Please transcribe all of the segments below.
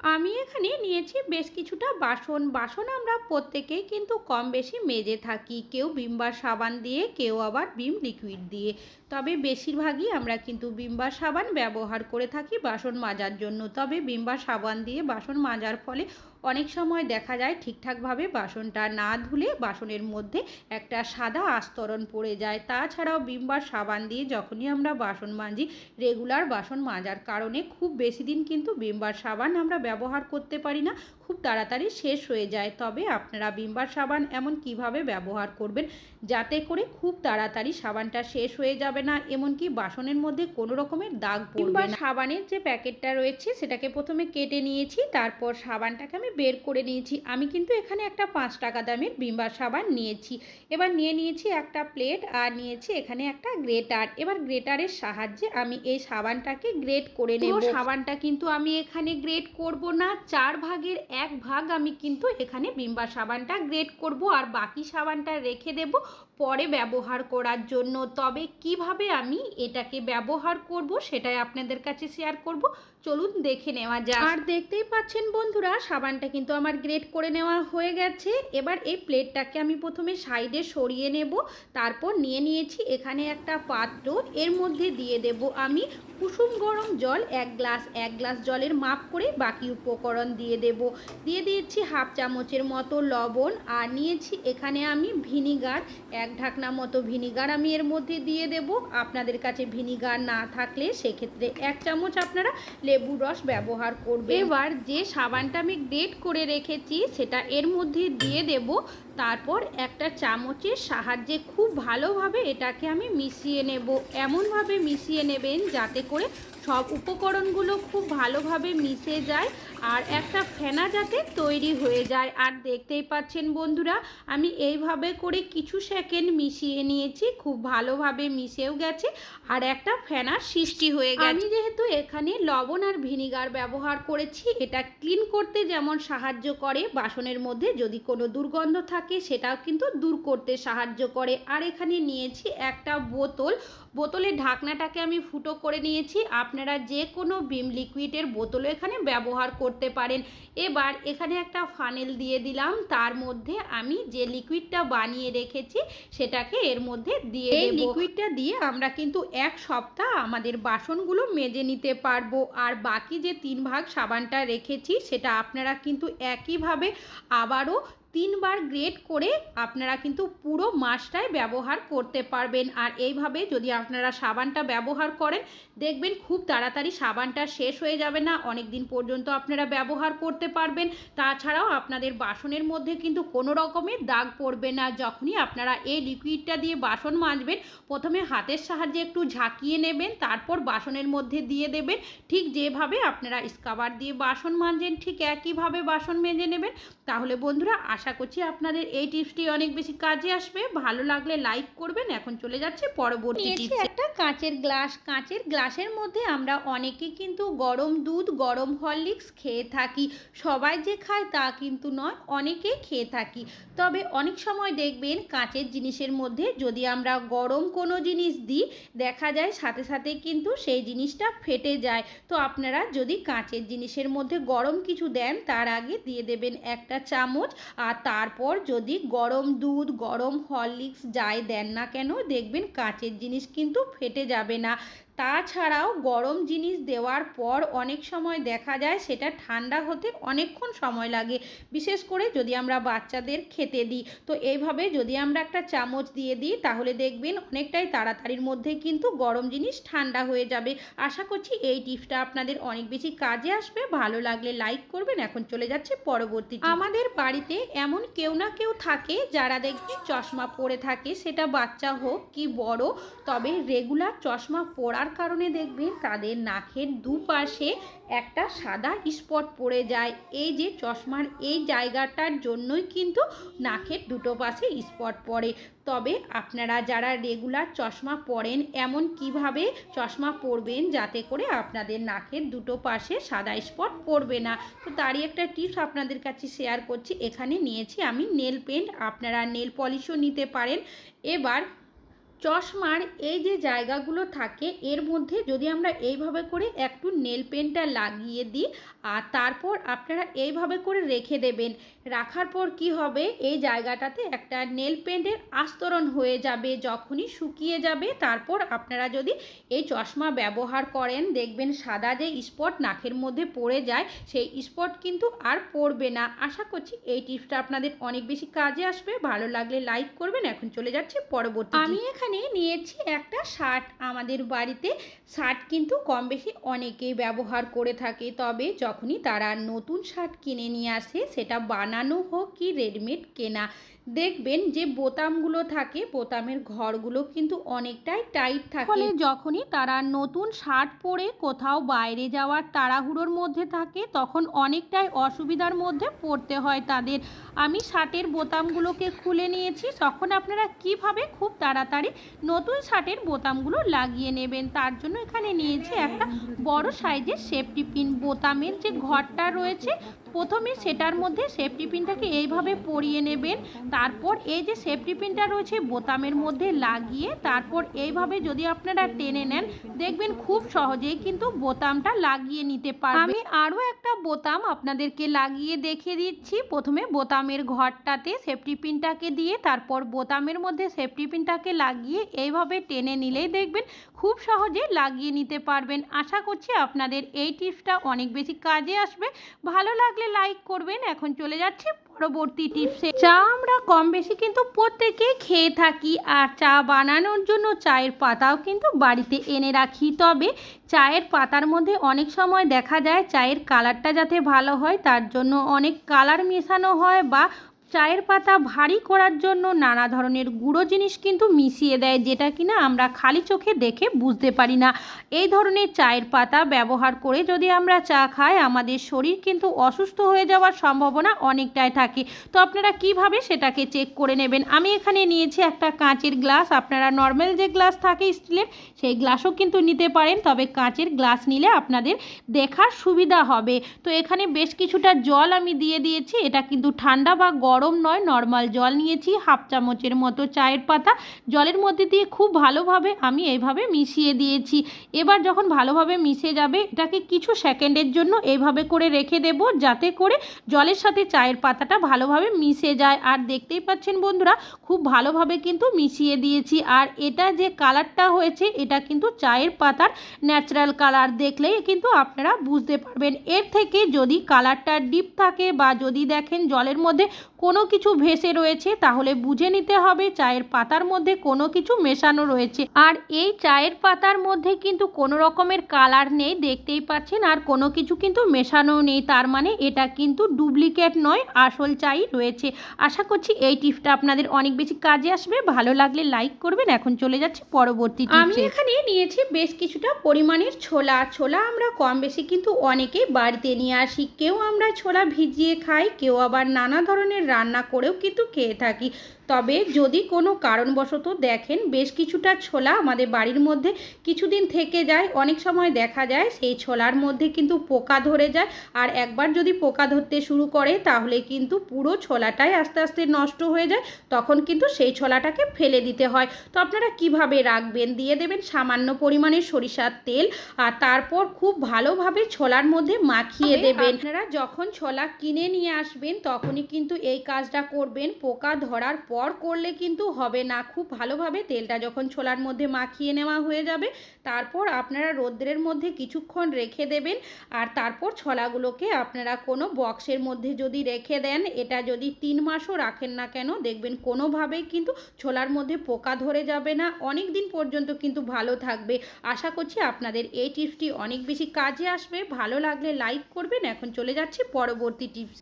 আমি এখানে নিয়েছি বেশ কিছুটা বাসন। বাসন আমরা প্রত্যেকেই কিন্তু কম বেশি মেজে থাকি। কেউ বিমবার সাবান দিয়ে, কেউ আবার বিম লিকুইড দিয়ে। তবে বেশিরভাগই আমরা কিন্তু বিমবার সাবান ব্যবহার করে থাকি বাসন মাজার জন্য। তবে বিমবার সাবান দিয়ে বাসন মাজার ফলে অনেক সময় দেখা যায় ঠিকঠাকভাবে বাসনটা না ধুলে বাসনের মধ্যে একটা সাদা আস্তরণ পড়ে যায়। তাছাড়াও বিমবার সাবান দিয়ে যখনই আমরা বাসন মাজি রেগুলার বাসন মাজার কারণে খুব বেশি দিন কিন্তু বিমবার সাবান আমরা ব্যবহার করতে পারি না। খুব তাড়াতাড়ি শেষ হয়ে যায়। তবে আপনারা বিমবার সাবান এমন কীভাবে ব্যবহার করবেন যাতে করে খুব তাড়াতাড়ি সাবানটা শেষ হয়ে যাবে না? এমনকি বাসনের মধ্যে কোনো রকমের দাগ পড়বে না। সাবানের যে প্যাকেটটা রয়েছে সেটাকে প্রথমে কেটে নিয়েছি তারপর সাবানটাকে আমি বের করে নিয়েছি। আমি কিন্তু এখানে একটা পাঁচ টাকা দামের বিমবার সাবান নিয়েছি। এবার নিয়ে নিয়েছি একটা প্লেট আর নিয়েছি এখানে একটা গ্রেটার। এবার গ্রেটারের সাহায্যে আমি এই সাবানটাকে গ্রেট করে নেব। সাবানটা কিন্তু আমি এখানে গ্রেট করব না। চার ভাগের এক ভাগ আমি কিন্তু এখানে বিম্বা সাবানটা গ্রেড করব আর বাকি সাবানটা রেখে দেব পরে ব্যবহার করার জন্য। তবে কীভাবে আমি এটাকে ব্যবহার করব সেটাই আপনাদের কাছে শেয়ার করব। চলুন দেখে নেওয়া যাক। আর দেখতেই পাচ্ছেন বন্ধুরা, সাবানটা কিন্তু আমার গ্রেট করে নেওয়া হয়ে গেছে। এবার এই প্লেটটাকে আমি প্রথমে সাইডে সরিয়ে নেব, তারপর নিয়ে নিয়েছি এখানে একটা পাত্র। এর মধ্যে দিয়ে দেব আমি কুসুম গরম জল, এক গ্লাস এক গ্লাস জলের মাপ করে বাকি উপকরণ দিয়ে দেব। দিয়ে দিয়েছি হাফ চামচের মতো লবণ, আর নিয়েছি এখানে আমি ভিনিগার, এক ঢাকনা মতো ভিনিগার আমি এর মধ্যে দিয়ে দেব। আপনাদের কাছে ভিনিগার না থাকলে সেক্ষেত্রে এক চামচ আপনারা লেবুর রস ব্যবহার করবে। এবার যে সাবানটা আমি গ্রেট করে রেখেছি, সেটা এর মধ্যে দিয়ে দেব। তারপর একটা চামচের সাহায্যে খুব ভালোভাবে এটাকে আমি মিশিয়ে নেব। এমনভাবে মিশিয়ে নেবেন যাতে করে সব উপকরণগুলো খুব ভালোভাবে মিশে যায় আর একটা ফেনা যাতে তৈরি হয়ে যায়। আর দেখতেই পাচ্ছেন বন্ধুরা, আমি এইভাবে করে কিছু সেকেন্ড মিশিয়ে নিয়েছি, খুব ভালোভাবে মিশেও গেছে আর একটা ফেনার সৃষ্টি হয়ে গেছে। আমি যেহেতু এখানে লবণ আর ভিনিগার ব্যবহার করেছি, এটা ক্লিন করতে যেমন সাহায্য করে বাসনের মধ্যে, যদি কোনো দুর্গন্ধ থাকে সেটাও কিন্তু দূর করতে সাহায্য করে। আর এখানে নিয়েছি একটা বোতল বোতলের ঢাকনাটাকে আমি ফুটো করে নিয়েছি। আপনারা যে কোনো ভিম লিকুইডের বোতলও এখানে ব্যবহার করতে পারেন। এবার এখানে একটা ফানেল দিয়ে দিলাম। তার মধ্যে আমি যে লিকুইডটা বানিয়ে রেখেছি সেটাকে এর মধ্যে দিয়ে এই লিকুইডটা দিয়ে আমরা কিন্তু এক সপ্তাহ আমাদের বাসনগুলো মেজে নিতে পারব। আর বাকি যে তিন ভাগ সাবানটা রেখেছি সেটা আপনারা কিন্তু একইভাবে আবারও তিনবার গ্রেট করে আপনারা কিন্তু পুরো মাসটাই ব্যবহার করতে পারবেন। আর এইভাবে যদি আপনারা সাবানটা ব্যবহার করেন, দেখবেন খুব তাড়াতাড়ি সাবানটা শেষ হয়ে যাবে না অনেক দিন পর্যন্ত আপনারা ব্যবহার করতে পারবেন। তাছাড়াও আপনাদের বাসনের মধ্যে কিন্তু কোনো রকমের দাগ পড়বে না, যখনই আপনারা এই লিকুইডটা দিয়ে বাসন মাজবেন, প্রথমে হাতের সাহায্যে একটু ঝাঁকিয়ে নেবেন, তারপর বাসনের মধ্যে দিয়ে দেবেন। ঠিক যেভাবে আপনারা স্কাবার দিয়ে বাসন মাজেন, ঠিক একইভাবে বাসন মেজে নেবেন। তাহলে বন্ধুরা, আশা করছি আপনাদের এই টিপসটি অনেক বেশি কাজে আসবে। ভালো লাগলে লাইক করবেন। এখন চলে যাচ্ছে পরবর্তী টিপস। একটা কাঁচের গ্লাস। কাঁচের গ্লাসের মধ্যে আমরা অনেকে কিন্তু গরম দুধ গরম হরলিক্স খেয়ে থাকি। সবাই যে খায় তা কিন্তু নয় অনেকেই খেয়ে থাকি। তবে অনেক সময় দেখবেন কাঁচের জিনিসের মধ্যে যদি আমরা গরম কোনো জিনিস দিই দেখা যায় সাথে সাথে কিন্তু সেই জিনিসটা ফেটে যায়। তো আপনারা যদি কাঁচের জিনিসের মধ্যে গরম কিছু দেন তার আগে দিয়ে দেবেন একটা চামচ। আর তারপর যদি গরম দুধ, গরম হরলিক্স যাই দেন না কেন, দেখবেন কাঁচের জিনিস কিন্তু ফেটে যাবে না। তাছাড়াও গরম জিনিস দেওয়ার পর অনেক সময় দেখা যায় সেটা ঠান্ডা হতে অনেকক্ষণ সময় লাগে। বিশেষ করে যদি আমরা বাচ্চাদের খেতে দিই। তো এইভাবে যদি আমরা একটা চামচ দিয়ে দিই, তাহলে দেখবেন অনেকটাই তাড়াতাড়ির মধ্যে কিন্তু গরম জিনিস ঠান্ডা হয়ে যাবে। আশা করছি এই টিপসটা আপনাদের অনেক বেশি কাজে আসবে। ভালো লাগলে লাইক করবেন। এখন চলে যাচ্ছে পরবর্তী আমাদের বাড়িতে এমন কেউ না কেউ থাকে যারা দেখবে চশমা পরে থাকে। সেটা বাচ্চা হোক কি বড়, তবে রেগুলার চশমা পরার যার কারণে দেখবেন তাদের নাকের দুপাশে একটা সাদা স্পট পড়ে যায়। এই যে চশমার এই জায়গাটার জন্যই কিন্তু নাকের দুটো পাশে স্পট পড়ে। তবে আপনারা যারা রেগুলার চশমা পরেন, এমন কীভাবে চশমা পরবেন যাতে করে আপনাদের নাকের দুটো পাশে সাদা স্পট পড়বে না? তো তারই একটা টিপস আপনাদের কাছে শেয়ার করছি। এখানে নিয়েছি আমি নেল পেন্ট। আপনারা নেল পলিশও নিতে পারেন। এবার চশমার এই যে জায়গাগুলো থাকে এর মধ্যে যদি আমরা এইভাবে করে একটু নেল পেনটা লাগিয়ে দিই আর তারপর আপনারা এইভাবে করে রেখে দেবেন। রাখার পর কি হবে? এই জায়গাটাতে একটা নেল পেন্টের আস্তরণ হয়ে যাবে যখনই শুকিয়ে যাবে। তারপর আপনারা যদি এই চশমা ব্যবহার করেন দেখবেন সাদা যে স্পট নাকের মধ্যে পড়ে যায় সেই স্পট কিন্তু আর পড়বে না। আশা করছি এই টিপসটা আপনাদের অনেক বেশি কাজে আসবে। ভালো লাগলে লাইক করবেন। এখন চলে যাচ্ছে পরবর্তী আমি এখানে নিয়েছি একটা শার্ট। আমাদের বাড়িতে শার্ট কিন্তু কম বেশি অনেকেই ব্যবহার করে থাকে। তবে যখনই তারা নতুন শার্ট কিনে নিয়ে আসে, সেটা বানানো হোক কি রেডিমেড কেনা দেখবেন যে বোতামগুলো থাকে, বোতামের ঘরগুলো কিন্তু অনেকটাই টাইট থাকে। ফলে যখনই তারা নতুন শার্ট পরে কোথাও বাইরে যাওয়ার তাড়াহুড়োর মধ্যে থাকে, তখন অনেকটাই অসুবিধার মধ্যে পড়তে হয় তাদের। আমি শার্টের বোতামগুলোকে খুলে নিয়েছি, তখন আপনারা কীভাবে খুব তাড়াতাড়ি নতুন শার্টের বোতামগুলো লাগিয়ে নেবেন? তার জন্য এখানে নিয়েছি একটা বড় সাইজের সেফটি পিন। বোতামের যে ঘরটা রয়েছে প্রথমে সেটার মধ্যে সেফটি পিনটাকে এইভাবে পরিয়ে নেবেন। তারপর এই যে সেফটি পিনটা রয়েছে, বোতামের মধ্যে লাগিয়ে তারপর এইভাবে যদি আপনারা টেনে নেন, দেখবেন খুব সহজেই কিন্তু বোতামটা লাগিয়ে নিতে পারবেন। আমি আরও একটা বোতাম আপনাদেরকে লাগিয়ে দেখিয়ে দিচ্ছি। প্রথমে বোতামের ঘরটাতে সেফটি পিনটাকে দিয়ে তারপর বোতামের মধ্যে সেফটি পিনটাকে লাগিয়ে এইভাবে টেনে নিলেই দেখবেন খুব সহজে লাগিয়ে নিতে পারবেন। আশা করছি আপনাদের এই টিপসটা অনেক বেশি কাজে আসবে। ভালো লাগলে লাইক করবেন। এখন চলে যাচ্ছে পরবর্তী টিপসে চা আমরা কম বেশি কিন্তু প্রত্যেকে খেয়ে থাকি আর চা বানানোর জন্য চায়ের পাতাও কিন্তু বাড়িতে এনে রাখি। তবে চায়ের পাতার মধ্যে অনেক সময় দেখা যায় চায়ের কালারটা যাতে ভালো হয়, তার জন্য অনেক কালার মেশানো হয় বা চায়ের পাতা ভারী করার জন্য নানা ধরনের গুঁড়ো জিনিস কিন্তু মিশিয়ে দেয়, যেটা কিনা আমরা খালি চোখে দেখে বুঝতে পারি না। এই ধরনের চায়ের পাতা ব্যবহার করে যদি আমরা চা খাই, আমাদের শরীর কিন্তু অসুস্থ হয়ে যাওয়ার সম্ভাবনা অনেকটাই থাকে। তো আপনারা কীভাবে সেটাকে চেক করে নেবেন? আমি এখানে নিয়েছি একটা কাঁচের গ্লাস। আপনারা নর্মাল যে গ্লাস থাকে স্টিলের, সেই গ্লাসও কিন্তু নিতে পারেন, তবে কাঁচের গ্লাস নিলে আপনাদের দেখার সুবিধা হবে। তো এখানে বেশ কিছুটা জল আমি দিয়ে দিয়েছি। এটা কিন্তু ঠান্ডা বা গরম নয় নর্মাল জল নিয়েছি হাফ চামচের মতো চায়ের পাতা। জলের মধ্যে দিয়ে খুব ভালোভাবে আমি এইভাবে মিশিয়ে দিয়েছি। এবার যখন ভালোভাবে মিশে যাবে, এটাকে কিছু সেকেন্ডের জন্য এইভাবে করে রেখে দেব, যাতে করে জলের সাথে চায়ের পাতাটা ভালোভাবে মিশে যায়। আর দেখতেই পাচ্ছেন বন্ধুরা, খুব ভালোভাবে কিন্তু মিশিয়ে দিয়েছি। আর এটা যে কালারটা হয়েছে, এটা কিন্তু চায়ের পাতার ন্যাচারাল কালার দেখলেই কিন্তু আপনারা বুঝতে পারবেন। এর থেকে যদি কালারটা ডিপ থাকে বা যদি দেখেন জলের মধ্যে কোনো কিছু ভেসে রয়েছে, তাহলে বুঝে নিতে হবে চায়ের পাতার মধ্যে কোনো কিছু মেশানো রয়েছে। আর এই চায়ের পাতার মধ্যে কিন্তু কোনো রকমের কালার নেই, দেখতেই পাচ্ছেন, আর কোনো কিছু কিন্তু মেশানো নেই। তার মানে এটা কিন্তু ডুপ্লিকেট নয়, আসল চাই রয়েছে। আশা করছি এই টিপসটা আপনাদের অনেক বেশি কাজে আসবে। ভালো লাগলে লাইক করবেন। এখন চলে যাচ্ছি পরবর্তী আমি এখানে নিয়েছি বেশ কিছুটা পরিমাণের ছোলা। ছোলা আমরা কম বেশি কিন্তু অনেকেই বাড়িতে নিয়ে আসি। কেউ আমরা ছোলা ভিজিয়ে খাই, কেউ আবার নানা ধরনের রান্না করেও কিন্তু খেয়ে থাকি। তবে যদি কোনো কারণবশত দেখেন বেশ কিছুটা ছোলা আমাদের বাড়ির মধ্যে কিছুদিন থেকে যায় অনেক সময় দেখা যায় সেই ছোলার মধ্যে কিন্তু পোকা ধরে যায়। আর একবার যদি পোকা ধরতে শুরু করে তাহলে কিন্তু পুরো ছোলাটাই আস্তে আস্তে নষ্ট হয়ে যায়। তখন কিন্তু সেই ছোলাটাকে ফেলে দিতে হয়। তো আপনারা কীভাবে রাখবেন? দিয়ে দেবেন সামান্য পরিমাণে সরিষার তেল আর তারপর খুব ভালোভাবে ছোলার মধ্যে মাখিয়ে দেবেন। আপনারা যখন ছোলা কিনে নিয়ে আসবেন তখনই কিন্তু এই কাজটা করবেন। পোকা ধরার পর করলে কিন্তু হবে না। খুব ভালোভাবে তেলটা যখন ছোলার মধ্যে মাখিয়ে নেওয়া হয়ে যাবে, তারপর আপনারা রৌদ্রের মধ্যে কিছুক্ষণ রেখে দেবেন। আর তারপর ছোলাগুলোকে আপনারা কোনো বক্সের মধ্যে যদি রেখে দেন, এটা যদি তিন মাসও রাখেন না কেন, দেখবেন কোনোভাবেই কিন্তু ছোলার মধ্যে পোকা ধরে যাবে না। অনেক দিন পর্যন্ত কিন্তু ভালো থাকবে। আশা করছি আপনাদের এই টিপসটি অনেক বেশি কাজে আসবে। ভালো লাগলে লাইক করবেন। এখন চলে যাচ্ছি পরবর্তী টিপস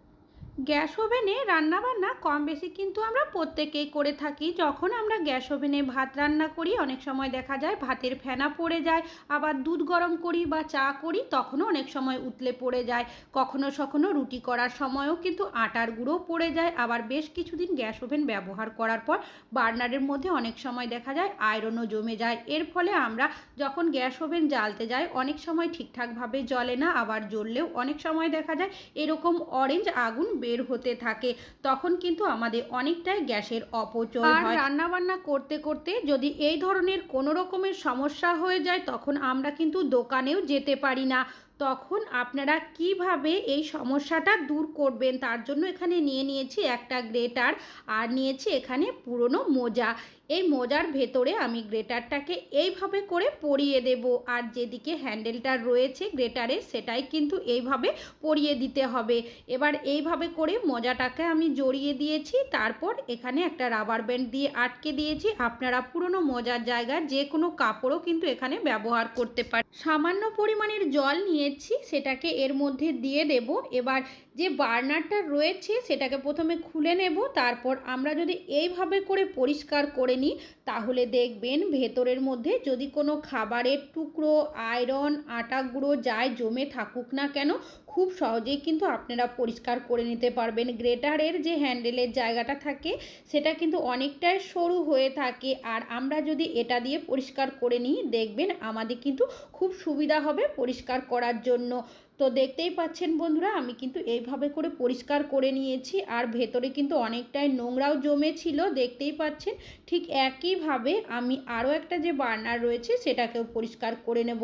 গ্যাস ওভেনে রান্নাবান্না কম বেশি কিন্তু আমরা প্রত্যেকেই করে থাকি। যখন আমরা গ্যাস ওভেনে ভাত রান্না করি, অনেক সময় দেখা যায় ভাতের ফেনা পড়ে যায়, আবার দুধ গরম করি বা চা করি, তখনও অনেক সময় উতলে পড়ে যায়। কখনো সখনো রুটি করার সময়ও কিন্তু আটার গুঁড়ো পড়ে যায়। আবার বেশ কিছুদিন গ্যাস ওভেন ব্যবহার করার পর বার্নারের মধ্যে অনেক সময় দেখা যায় আয়রনও জমে যায়। এর ফলে আমরা যখন গ্যাস ওভেন জ্বালতে যাই, অনেক সময় ঠিকঠাকভাবে জ্বলে না, আবার জ্বললেও অনেক সময় দেখা যায় এরকম অরেঞ্জ আগুন বের হতে থাকে তখন কিন্তু আমাদের অনেকটাই গ্যাসের অপচয় আর হয়। রান্না বান্না করতে করতে যদি এই ধরনের কোনো রকমের সমস্যা হয়ে যায় তখন আমরা কিন্তু দোকানেও যেতে পারি না। তখন আপনারা কীভাবে এই সমস্যাটা দূর করবেন? তার জন্য এখানে নিয়ে নিয়েছি একটা গ্রেটার আর নিয়েছি এখানে পুরনো মোজা। এই মোজার ভেতরে আমি গ্রেটারটাকে এইভাবে করে পরিয়ে দেব আর যেদিকে হ্যান্ডেলটা রয়েছে গ্রেটারে সেটাই কিন্তু এইভাবে পরিয়ে দিতে হবে। এবার এইভাবে করে মোজাটাকে আমি জড়িয়ে দিয়েছি, তারপর এখানে একটা রাবার ব্যান্ড দিয়ে আটকে দিয়েছি। আপনারা পুরনো মোজার জায়গায় যে কোনো কাপড়ও কিন্তু এখানে ব্যবহার করতে পারেন সামান্য পরিমাণের জল নিয়েছি, সেটাকে এর মধ্যে দিয়ে দেব। এবার যে বার্নারটা রয়েছে, সেটাকে প্রথমে খুলে নেব। তারপর আমরা যদি এইভাবে করে পরিষ্কার করে নিই, তাহলে দেখবেন ভেতরের মধ্যে যদি কোনো খাবারের টুকরো, আয়রন, আটা গুঁড়ো যাই জমে থাকুক না কেন খুব সহজেই কিন্তু আপনারা পরিষ্কার করে নিতে পারবেন। গ্রেটারের যে হ্যান্ডেলের জায়গাটা থাকে, সেটা কিন্তু অনেকটাই সরু হয়ে থাকে। আর আমরা যদি এটা দিয়ে পরিষ্কার করে নিই, দেখবেন আমাদের কিন্তু খুব সুবিধা হবে পরিষ্কার করার জন্য। তো দেখতেই পাচ্ছেন বন্ধুরা, আমি কিন্তু এইভাবে করে পরিষ্কার করে নিয়েছি। আর ভেতরে কিন্তু অনেকটাই নোংরাও জমেছিল, দেখতেই পাচ্ছেন। ঠিক একইভাবে আমি আরও একটা যে বার্নার রয়েছে, সেটাকেও পরিষ্কার করে নেব।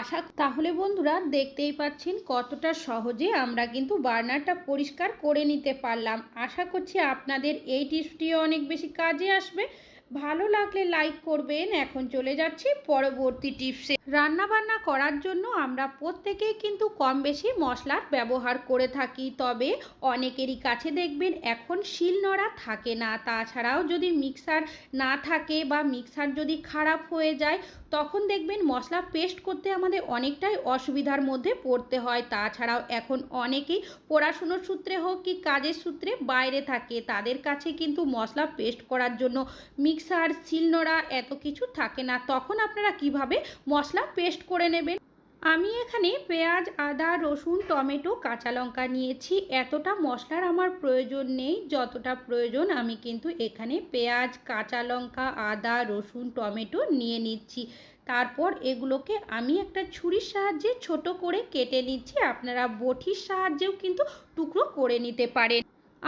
আশা তাহলে বন্ধুরা, দেখতেই পাচ্ছেন কতটা সহজে আমরা কিন্তু বার্নারটা পরিষ্কার করে নিতে পারলাম। আশা করছি আপনাদের এই টিপসটিও অনেক বেশি কাজে আসবে। ভালো লাগলে লাইক করবেন। এখন চলে যাচ্ছি পরবর্তী টিপসে রান্না বান্না করার জন্য আমরা প্রত্যেকেই কিন্তু কম বেশি মশলার ব্যবহার করে থাকি। তবে অনেকেরই কাছে দেখবেন এখন শিলনোড়া থাকে না। তাছাড়াও যদি মিক্সার না থাকে বা মিক্সার যদি খারাপ হয়ে যায়, তখন দেখবেন মশলা পেস্ট করতে আমাদের অনেকটাই অসুবিধার মধ্যে পড়তে হয়। তাছাড়াও এখন অনেকেই পড়াশুনোর সূত্রে হোক কি কাজের সূত্রে বাইরে থাকে, তাদের কাছে কিন্তু মশলা পেস্ট করার জন্য মিক্সার শিলনোড়া এত কিছু থাকে না। তখন আপনারা কীভাবে মশলা পেস্ট করে নেবেন? আমি এখানে পেঁয়াজ, আদা, রসুন, টমেটো, কাঁচা লঙ্কা নিয়েছি। এতটা মশলার আমার প্রয়োজন নেই, যতটা প্রয়োজন আমি কিন্তু এখানে পেঁয়াজ, কাঁচা লঙ্কা, আদা, রসুন, টমেটো নিয়ে নিচ্ছি। তারপর এগুলোকে আমি একটা ছুরির সাহায্যে ছোট করে কেটে নিচ্ছি। আপনারা বটির সাহায্যেও কিন্তু টুকরো করে নিতে পারেন।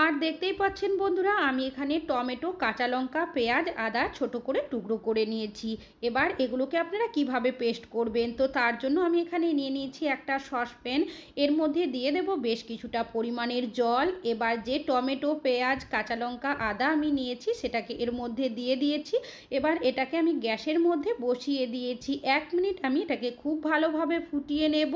আর দেখতেই পাচ্ছেন বন্ধুরা, আমি এখানে টমেটো, কাঁচা লঙ্কা, পেঁয়াজ, আদা ছোট করে টুকরো করে নিয়েছি। এবার এগুলোকে আপনারা কীভাবে পেস্ট করবেন? তো তার জন্য আমি এখানে নিয়ে নিয়েছি একটা সসপ্যান। এর মধ্যে দিয়ে দেব বেশ কিছুটা পরিমাণের জল। এবার যে টমেটো, পেঁয়াজ, কাঁচা লঙ্কা, আদা আমি নিয়েছি, সেটাকে এর মধ্যে দিয়ে দিয়েছি। এবার এটাকে আমি গ্যাসের মধ্যে বসিয়ে দিয়েছি। এক মিনিট আমি এটাকে খুব ভালোভাবে ফুটিয়ে নেব,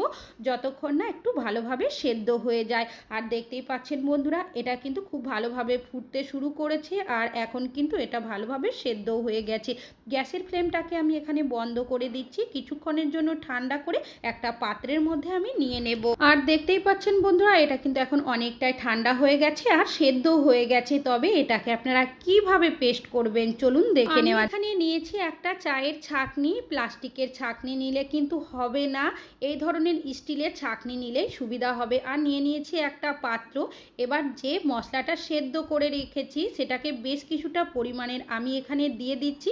যতক্ষণ না একটু ভালোভাবে সেদ্ধ হয়ে যায়। আর দেখতেই পাচ্ছেন বন্ধুরা, এটা কিন্তু খুব ভালোভাবে ফুটতে শুরু করেছে আর এখন কিন্তু এটা ভালোভাবে সেদ্ধও হয়ে গেছে। গ্যাসের ফ্লেমটাকে আমি এখানে বন্ধ করে দিচ্ছি। কিছুক্ষণের জন্য ঠান্ডা করে একটা পাত্রের মধ্যে আমি নিয়ে নেব। আর দেখতেই পাচ্ছেন বন্ধুরা এটা কিন্তু এখন অনেকটাই ঠান্ডা হয়ে গেছে আর সেদ্ধও হয়ে গেছে। তবে এটাকে আপনারা কীভাবে পেস্ট করবেন চলুন দেখে নেওয়া এখানে নিয়েছি একটা চায়ের ছাকনি প্লাস্টিকের ছাকনি নিলে কিন্তু হবে না। এই ধরনের স্টিলের ছাকনি নিলেই সুবিধা হবে। আর নিয়ে নিয়েছি একটা পাত্র। এবার যে মশলাটা সেদ্ধ করে রেখেছি, সেটাকে বেশ কিছুটা পরিমাণের আমি এখানে দিয়ে দিচ্ছি।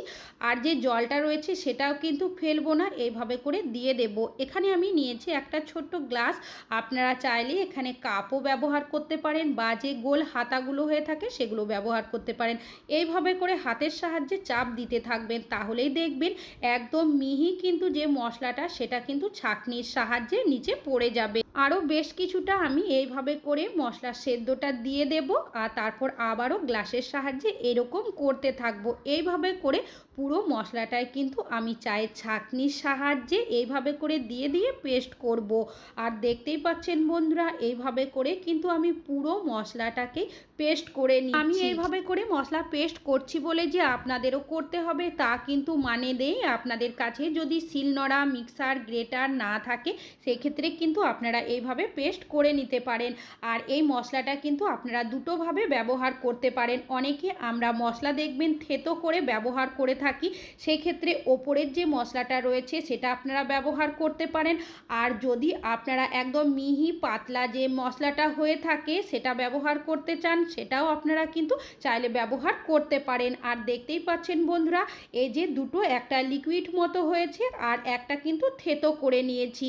আর যে জলটা রয়েছে সেটাও কিন্তু ফেলব না, এইভাবে করে দিয়ে দেব। এখানে আমি নিয়েছি একটা ছোট্ট গ্লাস। আপনারা চাইলে এখানে কাপও ব্যবহার করতে পারেন বা যে গোল হাতাগুলো হয়ে থাকে সেগুলো ব্যবহার করতে পারেন। এইভাবে করে হাতের সাহায্যে চাপ দিতে থাকবেন, তাহলেই দেখবেন একদম মিহি কিন্তু যে মশলাটা সেটা কিন্তু ছাঁকনির সাহায্যে নিচে পড়ে যাবে। আরও বেশ কিছুটা আমি এইভাবে করে মশলা সেদ্ধটা দিয়ে দেব আর তারপর আবারও গ্লাসের সাহায্যে এরকম করতে থাকব। এইভাবে করে পুরো মশলাটাই কিন্তু আমি চায়ের ছাঁকনির সাহায্যে এইভাবে করে দিয়ে দিয়ে পেস্ট করব। আর দেখতেই পাচ্ছেন বন্ধুরা এইভাবে করে কিন্তু আমি পুরো মশলাটাকে পেস্ট করে নিই আমি এইভাবে করে মশলা পেস্ট করছি বলে যে আপনাদেরও করতে হবে তা কিন্তু মানে নেই। আপনাদের কাছে যদি শিলনোড়া মিক্সার গ্রেটার না থাকে সেক্ষেত্রে কিন্তু আপনারা আপনারা এইভাবে পেস্ট করে নিতে পারেন। আর এই মশলাটা কিন্তু আপনারা দুটোভাবে ব্যবহার করতে পারেন। অনেকে আমরা মশলা দেখবেন থেতো করে ব্যবহার করে থাকি। সেই ক্ষেত্রে ওপরের যে মশলাটা রয়েছে সেটা আপনারা ব্যবহার করতে পারেন। আর যদি আপনারা একদম মিহি পাতলা যে মশলাটা হয়ে থাকে সেটা ব্যবহার করতে চান, সেটাও আপনারা কিন্তু চাইলে ব্যবহার করতে পারেন। আর দেখতেই পাচ্ছেন বন্ধুরা, এই যে দুটো একটা লিকুইড মতো হয়েছে আর একটা কিন্তু থেতো করে নিয়েছি।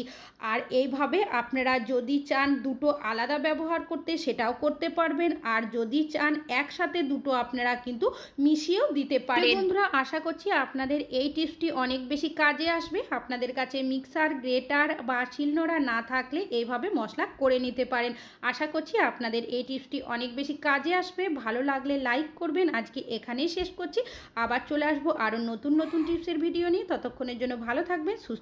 আর এইভাবে আপনারা যদি চান দুটো আলাদা ব্যবহার করতে সেটাও করতে পারবেন। আর যদি চান একসাথে দুটো আপনারা কিন্তু মিশিয়েও দিতে পারেন। বন্ধুরা আশা করছি আপনাদের এই টিপসটি অনেক বেশি কাজে আসবে। আপনাদের কাছে মিক্সার গ্রেটার বা শিলনোড়া না থাকলে এইভাবে মশলা করে নিতে পারেন। আশা করছি আপনাদের এই টিপসটি অনেক বেশি কাজে আসবে। ভালো লাগলে লাইক করবেন। আজকে এখানেই শেষ করছি। আবার চলে আসব আরও নতুন নতুন টিপসের ভিডিও নিয়ে। ততক্ষণের জন্য ভালো থাকবেন সুস্থ